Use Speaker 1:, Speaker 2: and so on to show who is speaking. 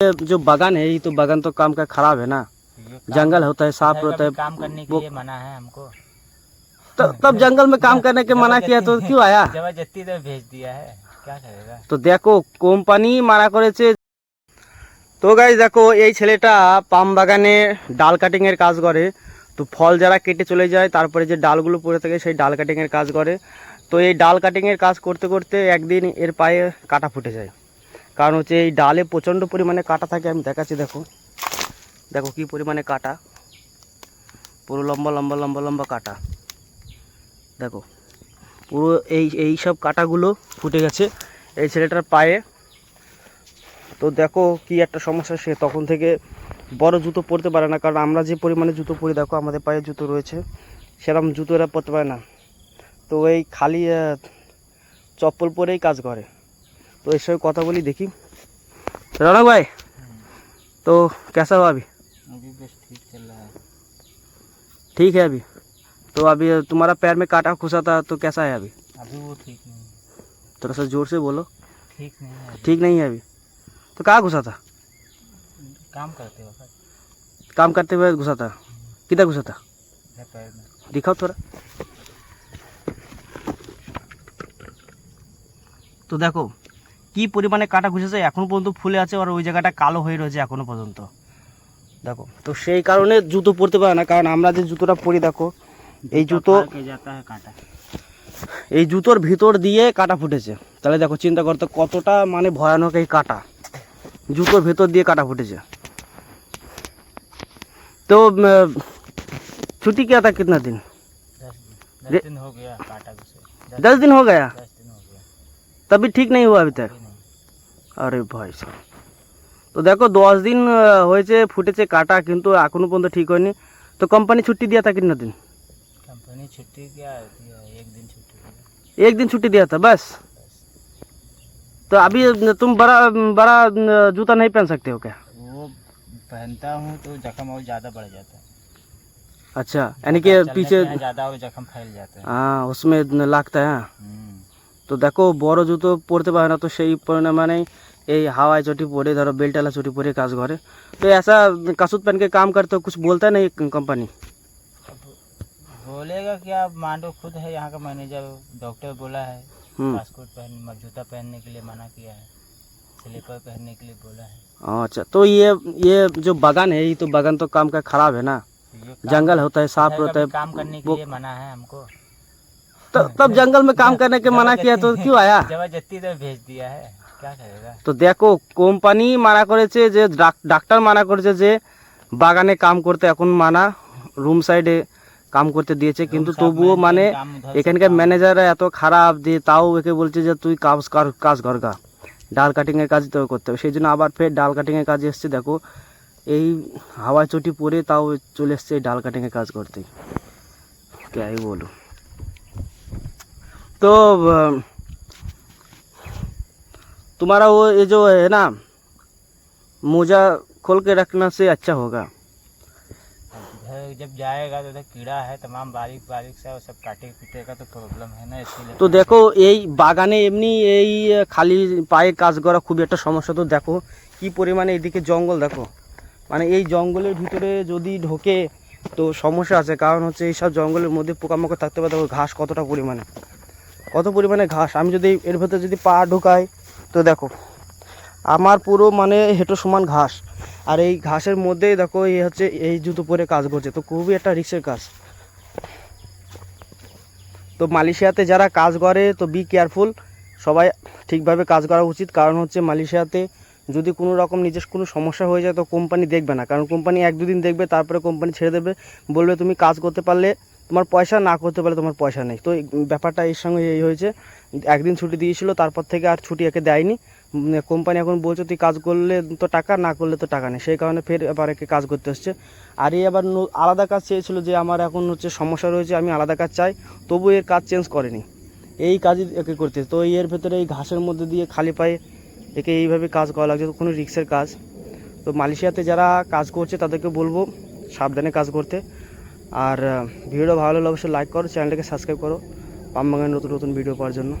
Speaker 1: ये जो बागान है ये तो बागान तो काम का खराब है ना
Speaker 2: ये काम-
Speaker 1: जंगल होता है साफ
Speaker 2: है,
Speaker 1: होता है
Speaker 2: कभी काम करने के
Speaker 1: वो-
Speaker 2: लिए मना है हमको
Speaker 1: तब तब जंगल में काम करने के मना किया तो क्यों आया
Speaker 2: जबरदस्ती तो भेज दिया है क्या करेगा
Speaker 1: তো দেখো কোম্পানি মানা করেছে তো গাইজ দেখো এই ছেলেটা পাম বাগানে ডাল কাটিং এর কাজ করে তো ফল যারা কেটে চলে যায় তারপরে যে ডালগুলো পড়ে থাকে সেই ডাল কাটিং এর কাজ করে তো এই ডাল কাটিং এর কাজ করতে করতে একদিন এর পায়ে কাটা ফুটে যায় কারণ হচ্ছে এই ডালে প্রচণ্ড পরিমাণে কাটা থাকে, আমি দেখাচ্ছি, দেখো। দেখো কি পরিমাণে কাটা। পুরো লম্বা লম্বা লম্বা লম্বা কাটা। দেখো, পুরো এই এই সব কাটাগুলো ফুটে গেছে এই ছেলেটার পায়ে। তো দেখো কি একটা সমস্যা, সে তখন থেকে বড় জুতো পরতে পারে না, কারণ আমরা যে পরিমাণে জুতো পরি, দেখো, আমাদের পায়ে জুতো রয়েছে, সেরকম জুতো এরা পরতে পারে না। তো এই খালি চপ্পল পরেই কাজ করে। তো এর সঙ্গে কথা বলি দেখি রনক ভাই তো कैसा हो अभी
Speaker 2: अभी बस ठीक चल रहा है
Speaker 1: ठीक है अभी तो अभी तुम्हारा पैर में काटा घुसा था तो कैसा है अभी
Speaker 2: अभी वो ठीक नहीं है
Speaker 1: थोड़ा सा जोर से बोलो
Speaker 2: ठीक नहीं है अभी।
Speaker 1: ठीक नहीं है अभी तो कहाँ घुसा था
Speaker 2: काम करते वक्त
Speaker 1: काम करते हुए घुसा था किधर घुसा था
Speaker 2: है पैर में
Speaker 1: दिखाओ थोड़ा তো দেখো কি পরিমাণে কাটা ঘুষেছে এখন পর্যন্ত ফুলে আছে আর ওই জায়গাটা কালো হয়ে রয়েছে এখনো পর্যন্ত দেখো তো সেই কারণে জুতো পরতে পারে না কারণ আমরা যে জুতোটা পরি দেখো এই জুতো
Speaker 2: फाड़ के जाता है कांटा
Speaker 1: এই জুতোর ভিতর দিয়ে কাটা ফুটেছে তাহলে দেখো চিন্তা করতে কতটা মানে ভয়ানক এই কাটা জুতোর ভেতর দিয়ে কাটা ফুটেছে তো উম, ছুটি क्या था कितना दिन
Speaker 2: दस दिन
Speaker 1: रे-
Speaker 2: दस दिन हो गया कांटा घुसे
Speaker 1: दस दिन हो गया
Speaker 2: दस दिन हो गया
Speaker 1: तभी ठीक नहीं हुआ अभी तक
Speaker 2: अभी नहीं
Speaker 1: আরে ভাই সাহেব তো দেখো দশ দিন আহ, হয়েছে ফুটেছে কাটা কিন্তু এখনো পর্যন্ত ঠিক হয়নি তো কোম্পানি ছুটি दिया था कितना दिन
Speaker 2: कंपनी छुट्टी क्या दिया एक दिन छुट्टी दिया
Speaker 1: एक दिन छुट्टी दिया था बस तो अभी तुम बड़ा बड़ा जूता नहीं पहन सकते हो क्या
Speaker 2: वो पहनता हूँ तो जख्म और ज़्यादा बढ़ जाता है
Speaker 1: अच्छा यानी कि
Speaker 2: चलने
Speaker 1: पीछे
Speaker 2: पे ज़्यादा और जख्म फैल जाता है
Speaker 1: हाँ उसमें लगता है हाँ।
Speaker 2: हम्म।
Speaker 1: তো দেখো বড় জুতো পরতে পারে না তো সেই পরিমাণে এই হাওয়ায় চটি পরে ধরো বেল্টালা চটি পরে কাজ করে तो ऐसा कसूत पहन के काम करते हो कुछ बोलता है नहीं कंपनी
Speaker 2: अब बोलेगा क्या मांडो खुद है यहाँ का मैनेजर डॉक्टर बोला है
Speaker 1: हम्म
Speaker 2: पासपोर्ट पहन जूता पहनने के लिए मना किया है स्लीपर पहनने के लिए बोला है
Speaker 1: अच्छा तो ये ये जो बागान है ये तो बागान तो काम का खराब है ना
Speaker 2: ये काम-
Speaker 1: जंगल होता है साफ
Speaker 2: है,
Speaker 1: होता है
Speaker 2: कभी काम करने के
Speaker 1: वो-
Speaker 2: लिए मना है हमको
Speaker 1: तो, तब जंगल में काम करने के मना किया तो क्यों आया
Speaker 2: जबरदस्ती तो भेज दिया है क्या करेगा
Speaker 1: তো দেখো কোম্পানি মানা করেছে যে ডাক- ডাক্তার মানা করেছে যে বাগানে কাম করতে এখন মানা রুম সাইডে কাম করতে দিয়েছে কিন্তু
Speaker 2: সাইড
Speaker 1: তবুও
Speaker 2: में
Speaker 1: মানে
Speaker 2: काम उधर से
Speaker 1: এখানকার
Speaker 2: काम-
Speaker 1: ম্যানেজাররা এত খারাপ যে তাও একে বলছে যে তুই কাজ কর কাজ কর গা ডাল কাটিংয়ের কাজ তো করতে হবে সেই জন্য আবার ফের ডাল কাটিংয়ের কাজে এসছে দেখো এই হাওয়া চটি পরে তাও চলে এসছে এই ডাল কাটিংয়ের কাজ করতে ক্যাই বলো तो अ, तुम्हारा वो ये जो है ना मोजा खोल के रखना से अच्छा होगा
Speaker 2: इधर जब जाएगा तो उधर कीड़ा है तमाम बारीक बारीक सा वो सब काटे पीटेगा तो प्रॉब्लम है ना इसीलिए
Speaker 1: তো দেখো এই বাগানে এমনি এই খালি পায়ে কাজ করা খুবই একটা সমস্যা তো দেখো কি পরিমাণে এদিকে জঙ্গল দেখো মানে এই জঙ্গলের ভিতরে যদি ঢোকে তো সমস্যা আছে কারণ হচ্ছে এইসব জঙ্গলের মধ্যে পোকামাকড় থাকতে পারে দেখো ঘাস কতটা পরিমাণে কত পরিমাণে ঘাস? আমি যদি এর ভেতরে যদি পা ঢোকাই, তো দেখো, আমার পুরো মানে হেঁটো সমান ঘাস। আর এই ঘাসের মধ্যেই দেখো, এই হচ্ছে এই জুতো পরে কাজ করছে। তো খুবই একটা রিক্সের কাজ। তো মালয়েশিয়াতে যারা কাজ করে, তো বি কেয়ারফুল সবাই ঠিকভাবে কাজ করা উচিত। কারণ হচ্ছে মালয়েশিয়াতে যদি কোনো রকম নিজের কোনো সমস্যা হয়ে যায়, তো কোম্পানি দেখবে না। কারণ কোম্পানি এক দুদিন দেখবে, তারপরে কোম্পানি ছেড়ে দেবে। বলবে, তুমি কাজ করতে পারলে তোমার পয়সা না করতে পারলে তোমার পয়সা নেই। তো ব্যাপারটা এর সঙ্গে এই হয়েছে, একদিন ছুটি দিয়েছিল, তারপর থেকে আর ছুটি একে দেয়নি। কোম্পানি এখন বলছে, তুই কাজ করলে তো টাকা, না করলে তো টাকা নেই। সেই কারণে ফের এবার একে কাজ করতে হচ্ছে। আর এই আবার আলাদা কাজ চেয়েছিল যে, আমার এখন হচ্ছে সমস্যা রয়েছে, আমি আলাদা কাজ চাই। তবু এর কাজ চেঞ্জ করেনি। এই কাজই একে করতে তো এর ভেতরে এই ঘাসের মধ্যে দিয়ে খালি পায়ে একে এইভাবে কাজ করা লাগছে, তো কোনো রিক্সের কাজ। তো মালয়েশিয়াতে যারা কাজ করছে, তাদেরকে বলব, সাবধানে কাজ করতে। আর ভিডিও ভিডিওটা ভালো লাগলে অবশ্যই লাইক করো, চ্যানেলটাকে সাবস্ক্রাইব করো। পাম্বাগানের নতুন নতুন ভিডিও পাওয়ার জন্য।